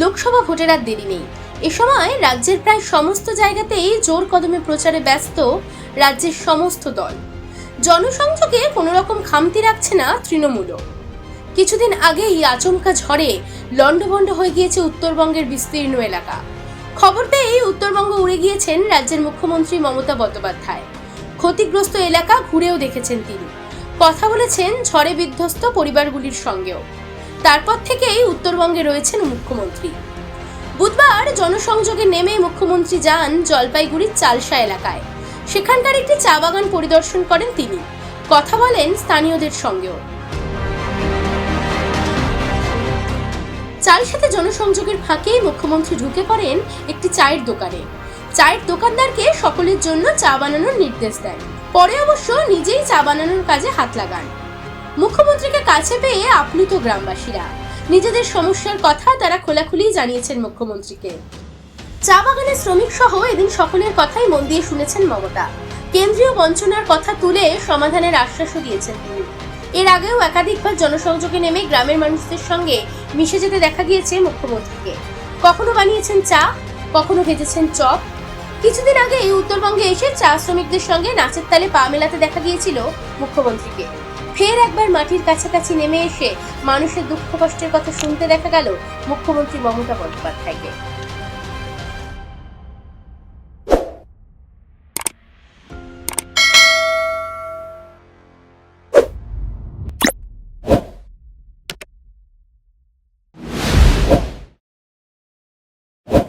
লোকসভা ভোটের আর দেরি নেই। এ সময় রাজ্যের প্রায় সমস্ত জায়গাতেই জোর কদমে প্রচারে ব্যস্ত রাজ্যের সমস্ত দল। জনসংযোগে কোনো রকম খামতি রাখছে না তৃণমূলও। কিছুদিন আগেই আচমকা ঝড়ে লণ্ডভণ্ড হয়ে গিয়েছে উত্তরবঙ্গের বিস্তীর্ণ এলাকা। খবর পেয়েই উত্তরবঙ্গ উড়ে গিয়েছেন রাজ্যের মুখ্যমন্ত্রী মমতা বন্দ্যোপাধ্যায়। ক্ষতিগ্রস্ত এলাকা ঘুরেও দেখেছেন তিনি। কথা বলেছেন ঝড়ে বিধ্বস্ত পরিবারগুলির সঙ্গেও। তারপর থেকেই উত্তরবঙ্গে রয়েছেন মুখ্যমন্ত্রী। বুধবার জনসংযোগে নেমে মুখ্যমন্ত্রী যান জলপাইগুড়ির চালসা এলাকায়। সেখানকার একটি চা বাগান পরিদর্শন করেন তিনি। কথা বলেন স্থানীয়দের সঙ্গেও। চালসাতে জনসংযোগের ফাঁকেই মুখ্যমন্ত্রী ঢুকে পড়েন একটি চায়ের দোকানে। চায়ের দোকানদারকে সকলের জন্য চা বানানোর নির্দেশ দেন। পরে অবশ্য নিজেই চা বানানোর কাজে হাত লাগান। মুখ্যমন্ত্রীকে কাছে পেয়ে আপ্লুত গ্রামবাসীরা। নিজেদের সমস্যার কথা তারা খোলাখুলি জানিয়েছেন মুখ্যমন্ত্রীকে। চা বাগানের শ্রমিক সহ এদিন সকলের কথাই মন দিয়ে শুনেছেন মমতা। কেন্দ্রীয় বঞ্চনার কথা তুলে সমাধানের আশ্বাসও দিয়েছেন তিনি। এর আগেও একাধিকবার জনসংযোগে নেমে গ্রামের মানুষদের সঙ্গে মিশে যেতে দেখা গিয়েছে মুখ্যমন্ত্রীকে। কখনো বানিয়েছেন চা, কখনো ভেজেছেন চপ কিছুদিন আগে এই উত্তরবঙ্গে এসে চা শ্রমিকদের সঙ্গে নাচের তালে পা মেলাতে দেখা গিয়েছিল মুখ্যমন্ত্রীকে। ফের একবার মাটির কাছাকাছি নেমে এসে মানুষের দুঃখ কষ্টের কথা শুনতে দেখা গেল মুখ্যমন্ত্রী মমতা বন্দ্যোপাধ্যায়কে।